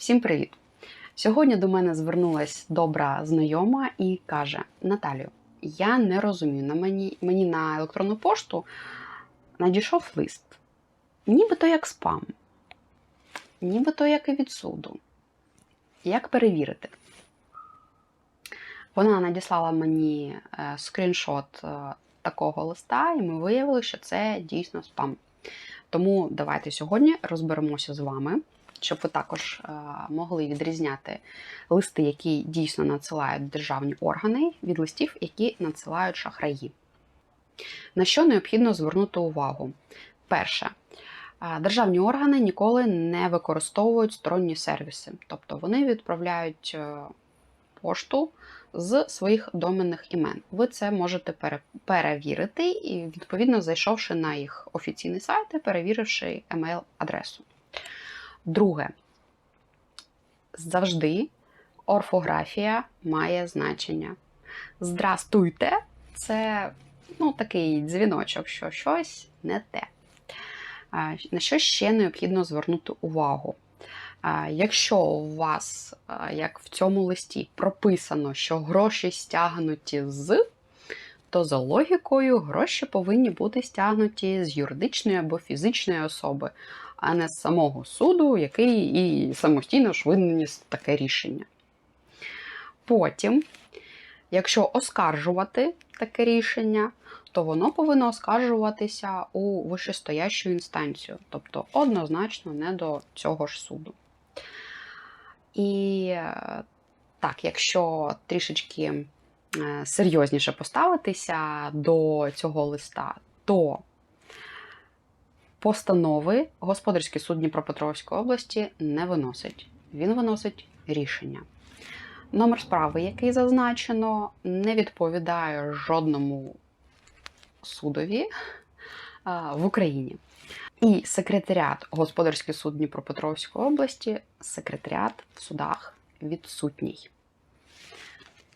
Всім привіт! Сьогодні до мене звернулась добра знайома і каже: Наталію, я не розумію, на мені, мені на електронну пошту надійшов лист. Нібито як спам, нібито як і від суду. Як перевірити? Вона надіслала мені е, скріншот е, такого листа, і ми виявили, що це дійсно спам. Тому давайте сьогодні розберемося з вами, щоб ви також е, могли відрізняти листи, які дійсно надсилають державні органи, від листів, які надсилають шахраї. На що необхідно звернути увагу? Перше, е, державні органи ніколи не використовують сторонні сервіси, тобто вони відправляють е, пошту з своїх доменних імен. Ви це можете перевірити і, відповідно, зайшовши на їх офіційний сайт і перевіривши емейл-адресу. Друге, завжди орфографія має значення. Здрастуйте, це ну, такий дзвіночок, що щось не те. На що ще необхідно звернути увагу? Якщо у вас, як в цьому листі, прописано, що гроші стягнуті з, то за логікою гроші повинні бути стягнуті з юридичної або фізичної особи, а не з самого суду, який і самостійно ж виніс таке рішення. Потім, якщо оскаржувати таке рішення, то воно повинно оскаржуватися у вищестоящу інстанцію, тобто однозначно не до цього ж суду. І е, так, якщо трішечки е, серйозніше поставитися до цього листа, то постанови господарський суд Дніпропетровської області не виносить. Він виносить рішення. Номер справи, який зазначено, не відповідає жодному судові в Україні. І секретаріат Господарський суд Дніпропетровської області, секретаріат в судах відсутній.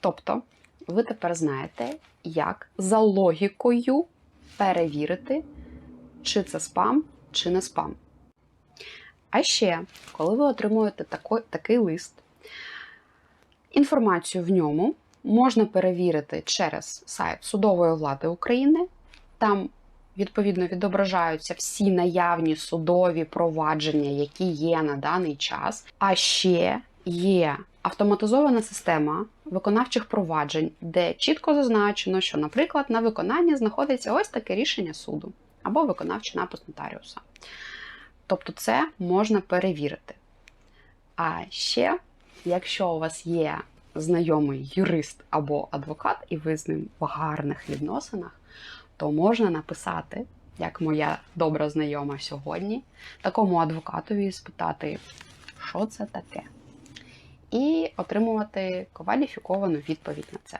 Тобто, ви тепер знаєте, як за логікою перевірити, чи це спам, чи не спам. А ще, коли ви отримуєте тако- такий лист, інформацію в ньому можна перевірити через сайт Судової влади України. Там відповідно відображаються всі наявні судові провадження, які є на даний час. А ще є автоматизована система виконавчих проваджень, де чітко зазначено, що, наприклад, на виконанні знаходиться ось таке рішення суду або виконавчий напис нотаріуса. Тобто це можна перевірити. А ще, якщо у вас є знайомий юрист або адвокат, і ви з ним в гарних відносинах, то можна написати, як моя добра знайома сьогодні, такому адвокатові спитати, що це таке, і отримувати кваліфіковану відповідь на це.